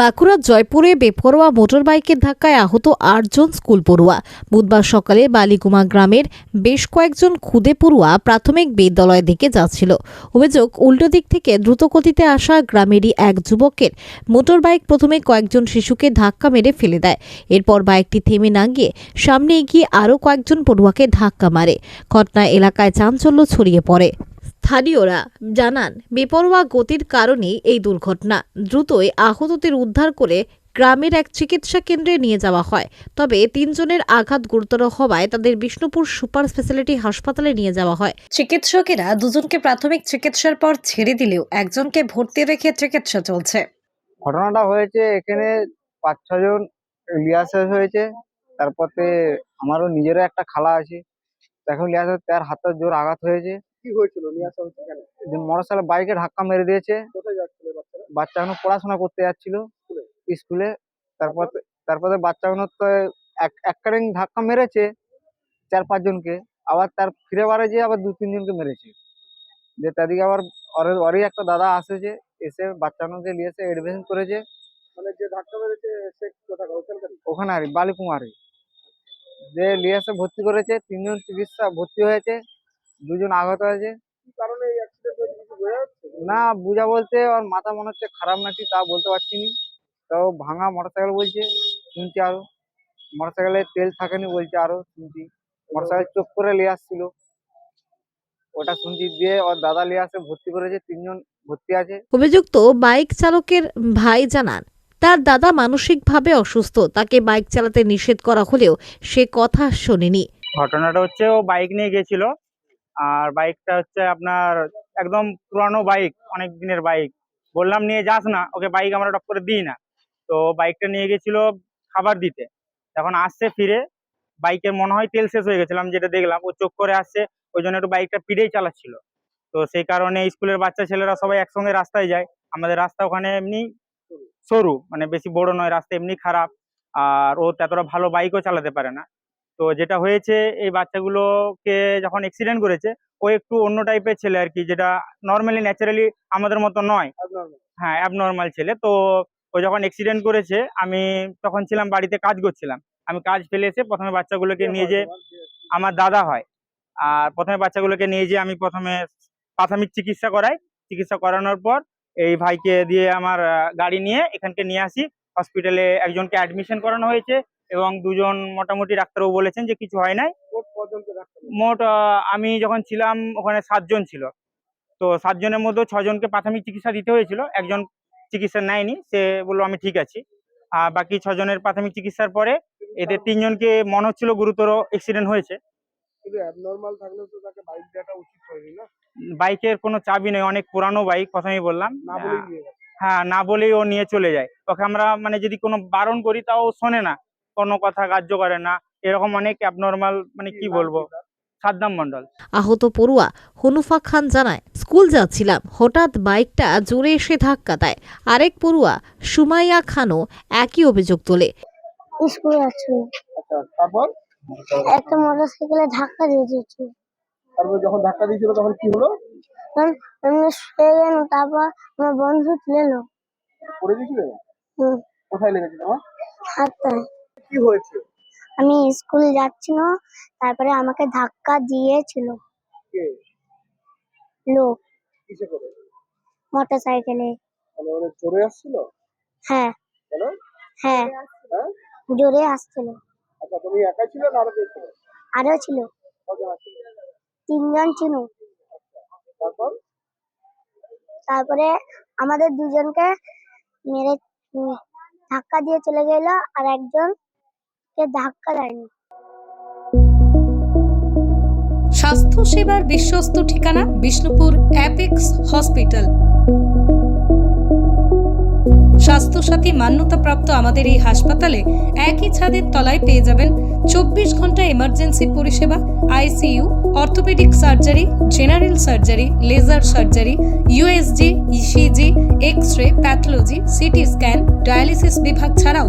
বাঁকুড়ার জয়পুরে বেপরোয়া মোটরবাইকের ধাক্কায় আহত আটজন স্কুল পড়ুয়া। বুধবার সকালে বালিকুমা গ্রামের বেশ কয়েকজন খুদে পড়ুয়া প্রাথমিক বিদ্যালয়ের দিকে যাচ্ছিল। অভিযোগ উল্টো দিক থেকে দ্রুতগতিতে আসা গ্রামেরই এক যুবকের। মোটরবাইক প্রথমে কয়েকজন শিশুকে ধাক্কা মেরে ফেলে দেয়। এরপর বাইকটি থেমে না গিয়ে সামনে এগিয়ে আরও কয়েকজন পড়ুয়াকে ধাক্কা মারে। ঘটনা এলাকায় চাঞ্চল্য ছড়িয়ে পড়ে। স্থানীয়রা জানান বেপরোয়া গতির কারণেই এই দুর্ঘটনা। দ্রুতই আহতদের উদ্ধার করে গ্রামের এক চিকিৎসা কেন্দ্রে নিয়ে যাওয়া হয়। তবে তিনজনের আঘাত গুরুতর হওয়ায় তাদের বিষ্ণুপুর সুপার স্পেশালিটি হাসপাতালে নিয়ে যাওয়া হয়। চিকিৎসকেরা দুজনকে প্রাথমিক চিকিৎসার পর ছেড়ে দিলেও একজনকে ভর্তি রেখে চিকিৎসা চলছে। ঘটনাটা হয়েছে এখানে পাঁচ ছজন লিয়া শেষ হয়েছে। তারপরে আমারও নিজেরও একটা খালা আছে। এখন লিয়া শেষ তার হাতের জোর আঘাত হয়েছে। কি হয়েছিল? নিয়ে আসা হচ্ছে কেন? মোটর বাইকে ধাক্কা মেরে দিয়েছে। কোথায় যাচ্ছিল বাচ্চারা বাচ্চা এখন পড়াশোনা করতে যাচ্ছিল। স্কুলে? তারপর তারপরে বাচ্চাগুলো তো এক এক কারেন্ট ধাক্কা মেরেছে চার পাঁচজনকে আবার তার ফিরে বারে যে আবার দু তিনজনকে মেরেছে। যে তাদিকে আবার ওর- ওরই একটা দাদা আসেছে এসে বাচ্চাগুলোকে নিয়ে এসে এডমিশন করেছে। মানে যে ধাক্কা মেরেছে সে ওখানে আর বালিকুমারে। যে নিয়ে এসে ভর্তি করেছে তিনজন চিকিৎসা ভর্তি হয়েছে। দুজন আহত হয়েছে। কি কারণে এই অ্যাক্সিডেন্ট হয়েছে কিছু বোঝা যাচ্ছে? না বুঝা বলতে ওর মাথা মনে হচ্ছে খারাপ নাকি তা বলতে পারছি নি। তাও ভাঙা মোটরসাইকেল বলছে শুনছি আরও। মোটরসাইকেলে তেল থাকেনি বলছে আরও শুনছি। মোটরসাইকেল চোখ করে নিয়ে আসছিল। ওটা শুনছি দিয়ে ওর দাদা নিয়ে আসে ভর্তি করেছে তিনজন ভর্তি আছে। অভিযুক্ত বাইক চালকের ভাই জানান তার দাদা মানসিকভাবে অসুস্থ তাকে বাইক চালাতে নিষেধ করা হলেও সে কথা শোনেনি। ঘটনাটা হচ্ছে ও বাইক নিয়ে গেছিল আর বাইকটা হচ্ছে আপনার একদম পুরানো বাইক অনেক দিনের বাইক বললাম, নিয়ে যাস না, ওকে বাইক আমরা টপ করে দিই না। তো বাইকটা নিয়ে গেছিল খাবার দিতে। এখন আসছে ফিরে বাইকের মনে হয় তেল শেষ হয়ে গেছিলাম যেটা দেখলাম, ও চোখ করে আসছে, ওই জন্য একটু বাইকটা পিড়েই চালাচ্ছিল। তো সেই কারণে স্কুলের বাচ্চা ছেলেরা সবাই একসঙ্গে রাস্তায় যায়। আমাদের রাস্তা ওখানে এমনি সরু মানে বেশি বড় নয়, রাস্তা এমনি খারাপ। আর ও ততটা ভালো বাইকও চালাতে পারে না। তো যেটা হয়েছে এই বাচ্চাগুলোকে যখন অ্যাক্সিডেন্ট করেছে ও একটু অন্য টাইপের ছেলে আর কি যেটা নর্মালি ন্যাচারালি আমাদের মতো নয়। হ্যাঁ অ্যাবনর্মাল ছেলে। তো ও যখন অ্যাক্সিডেন্ট করেছে আমি তখন ছিলাম বাড়িতে কাজ করছিলাম। আমি কাজ ফেলে এসে প্রথমে বাচ্চাগুলোকে নিয়ে যে আমার দাদা হয়। আর প্রথমে বাচ্চাগুলোকে নিয়ে যে আমি প্রথমে প্রাথমিক চিকিৎসা করাই। চিকিৎসা করানোর পর এই ভাইকে দিয়ে আমার গাড়ি নিয়ে এখানকে নিয়ে আসি। হসপিটালে একজনকে অ্যাডমিশন করানো হয়েছে। এবং দুজন মোটামুটি ডাক্তারবাবু বলেছেন যে কিছু হয় নাই। মোট আমি যখন ছিলাম ওখানে সাতজন ছিল। তো সাতজনের মধ্যে ছজনকে প্রাথমিক চিকিৎসা দিতে হয়েছিল একজন চিকিৎসা নেয়নি সে বলল আমি ঠিক আছি। আর বাকি ছজনের প্রাথমিক চিকিৎসার পরে এদের তিনজনকে মনে হচ্ছিল গুরুতর অ্যাক্সিডেন্ট হয়েছে। বাইকের কোনো চাবি নেই অনেক পুরানো বাইক প্রথমেই বললাম। হ্যাঁ না বলেই ও নিয়ে চলে যায়। ওকে আমরা মানে যদি কোনো বারণ করি তাও শোনে না। কোনো কথা কার্য করে না। এরকম অনেক অ্যাবনর্মাল মানে কি বলব? সাদ্দাম মন্ডল আহত পড়ুয়া হনুফা খান জানায় স্কুল যাচ্ছিলাম হঠাৎ বাইকটা জোরে এসে ধাক্কা দেয়। আরেক পড়ুয়া সুমাইয়া খানও একই অভিযোগ তোলে। স্কুল যাচ্ছিল। আচ্ছা তারপর? একটা মোটর সাইকেলে ধাক্কা দিয়ে দিয়েছিল। তারপর যখন ধাক্কা দিয়েছিল তখন কি হলো? তখন এমনি শুয়ে গেল তারপর আমার বন্ধু তুলে এলো। পড়ে গেছিল? হুম, কোথায় লেগেছে তোমার? হাতটায় কি হয়েছে? আমি স্কুল যাচ্ছিল তারপরে আমাকে ধাক্কা দিয়েছিল। কে? লোক। কিসে করে? মোটর সাইকেলে মানে চড়ে আসছিল? হ্যাঁ। কেন? হ্যাঁ। হ্যাঁ? জোরে আসছিল। আচ্ছা তুমি একাই ছিল না আরও কেউ ছিল? আরও ছিল। কজন তিনজন ছিল। তারপর? তারপরে আমাদের দুজনকে মেরে উম, ধাক্কা দিয়ে চলে গেল আর একজনকে ধাক্কা দেয়নি। স্বাস্থ্য সেবার বিশ্বস্ত ঠিকানা বিষ্ণুপুর অ্যাপেক্স হসপিটাল। স্বাস্থ্যসাথী মান্যতাপ্রাপ্ত আমাদের এই হাসপাতালে একই ছাদের তলায় পেয়ে যাবেন চব্বিশ ঘণ্টা এমার্জেন্সি পরিষেবা ICU orthopaedic surgery general surgery laser surgery USG ECG X ray pathology CT scan dialysis বিভাগ ছাড়াও